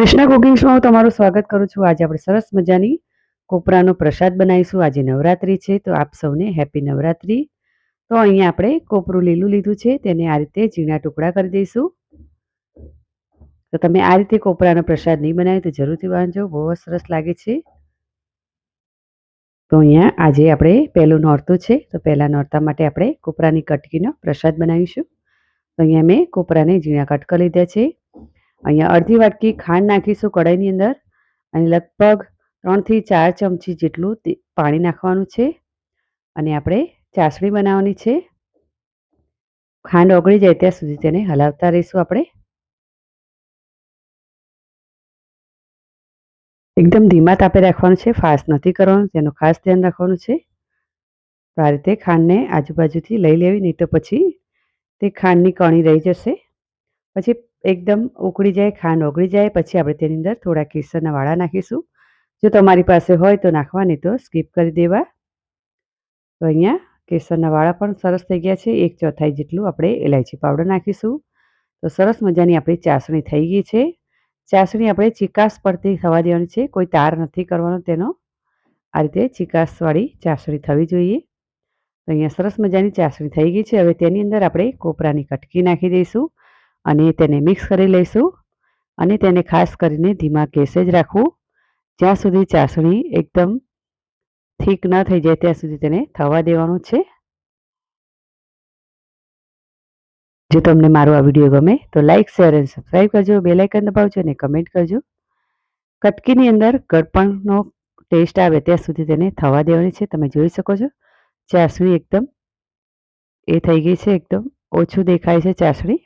કૃષ્ણા કુકિંગ્સમાં હું તમારું સ્વાગત કરું છું. આજે આપણે સરસ મજાની કોપરાનો પ્રસાદ બનાવીશું. આજે નવરાત્રિ છે, તો આપ સૌને હેપી નવરાત્રિ. તો અહીંયા આપણે કોપરું લીલું લીધું છે, તેને આ રીતે ઝીણા ટુકડા કરી દઈશું. તો તમે આ રીતે કોપરાનો પ્રસાદ નહીં બનાવ્યો તો જરૂરથી વાંચો બહુ જ સરસ લાગે છે. તો અહીંયા આજે આપણે પહેલું નોરતું છે, તો પહેલાં નોરતા માટે આપણે કોપરાની કટકીનો પ્રસાદ બનાવીશું. તો અહીંયા મેં કોપરાને ઝીણા કટ કરી લીધા છે. અહીંયા અડધી વાટકી ખાંડ નાખીશું કઢાઈની અંદર અને લગભગ ત્રણથી ચાર ચમચી જેટલું પાણી નાખવાનું છે અને આપણે ચાસણી બનાવવાની છે. ખાંડ ઓગળી જાય ત્યાં સુધી તેને હલાવતા રહીશું આપણે. એકદમ ધીમા તાપે રાખવાનું છે, ફાસ્ટ નથી કરવાનું, તેનું ખાસ ધ્યાન રાખવાનું છે. તો આ રીતે ખાંડને આજુબાજુથી લઈ લેવી, નહીં તો પછી તે ખાંડની કણી રહી જશે. પછી એકદમ ઉકળી જાય, ખાંડ ઓગળી જાય, પછી આપણે તેની અંદર થોડા કેસરના વાળા નાખીશું. જો તમારી પાસે હોય તો નાખવા નહીં તો સ્કીપ કરી દેવા. તો અહીંયા કેસરના વાળા પણ સરસ થઈ ગયા છે. એક ચોથાઈ જેટલું આપણે ઇલાયચી પાવડર નાખીશું. તો સરસ મજાની આપણી ચાસણી થઈ ગઈ છે. ચાસણી આપણે ચિકાસ પડતી થવા દેવાની છે. કોઈ તાર નથી કરવાનો તેનો. આ રીતે ચિકાસવાળી ચાસણી થવી જોઈએ. અહીંયા સરસ મજાની ચાસણી થઈ ગઈ છે. હવે તેની અંદર આપણે કોપરાની કટકી નાખી દઈશું. અને તેને મિક્સ કરી લઈશું અને તેને ખાસ કરીને ધીમા ગેસે જ રાખવું. જ્યાં સુધી ચાસણી એકદમ થીક ન થઈ જાય ત્યાં સુધી તેને થવા દેવાનું છે. જો તમને મારો આ વીડિયો ગમે તો લાઇક શેર અને સબસ્ક્રાઈબ કરજો. બે લાઇકન દબાવજો અને કમેન્ટ કરજો. કટકીની અંદર ગળપણનો ટેસ્ટ આવે ત્યાં સુધી તેને થવા દેવાની છે. તમે જોઈ શકો છો, ચાસણી એકદમ એ થઈ ગઈ છે, એકદમ ઓછું દેખાય છે ચાસણી.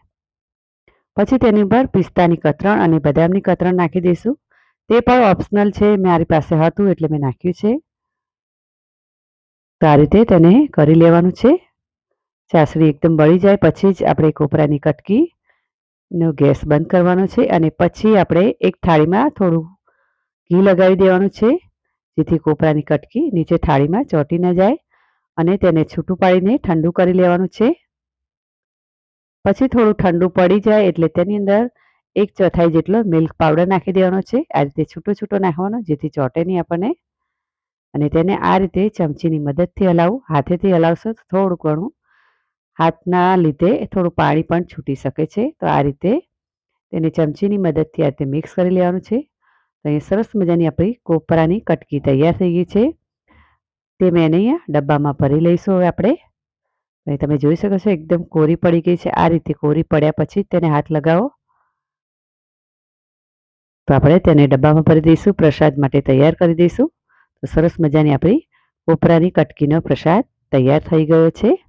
પછી તેની ઉપર પિસ્તાની કતરણ અને બદામની કતરણ નાખી દઈશું. તે પણ ઓપ્શનલ છે, મારી પાસે હતું એટલે મેં નાખ્યું છે. તો આ રીતે તેને કરી લેવાનું છે. ચાસણી એકદમ બળી જાય, પછી જ આપણે કોપરાની કટકીનો ગેસ બંધ કરવાનો છે અને પછી આપણે એક થાળીમાં થોડું ઘી લગાવી દેવાનું છે, જેથી કોપરાની કટકી નીચે થાળીમાં ચોંટી ન જાય અને તેને છૂટું પાડીને ઠંડુ કરી લેવાનું છે. પછી થોડું ઠંડુ પડી જાય એટલે તેની અંદર એક ચોથાઈ જેટલો મિલ્ક પાવડર નાખી દેવાનો છે. આ રીતે છૂટો છૂટો નાખવાનો, જેથી ચોટે નહીં આપણને. અને તેને આ રીતે ચમચીની મદદથી હલાવું. હાથેથી હલાવશો તો થોડું ઘણું હાથના લીધે થોડું પાણી પણ છૂટી શકે છે. તો આ રીતે તેને ચમચીની મદદથી આ રીતે મિક્સ કરી લેવાનું છે. તો અહીં સરસ મજાની આપણી કોપરાની કટકી તૈયાર થઈ ગઈ છે. તે મેં અહીંયા ડબ્બામાં ભરી લઈશું હવે આપણે. અહીં તમે જોઈ શકો છો, એકદમ કોરી પડી ગઈ છે. આ રીતે કોરી પડ્યા પછી તેને હાથ લગાવો. તો આપણે તેને ડબ્બામાં ભરી દઈશું, પ્રસાદ માટે તૈયાર કરી દઈશું. તો સરસ મજાની આપણી કોપરાની કટકીનો પ્રસાદ તૈયાર થઈ ગયો છે.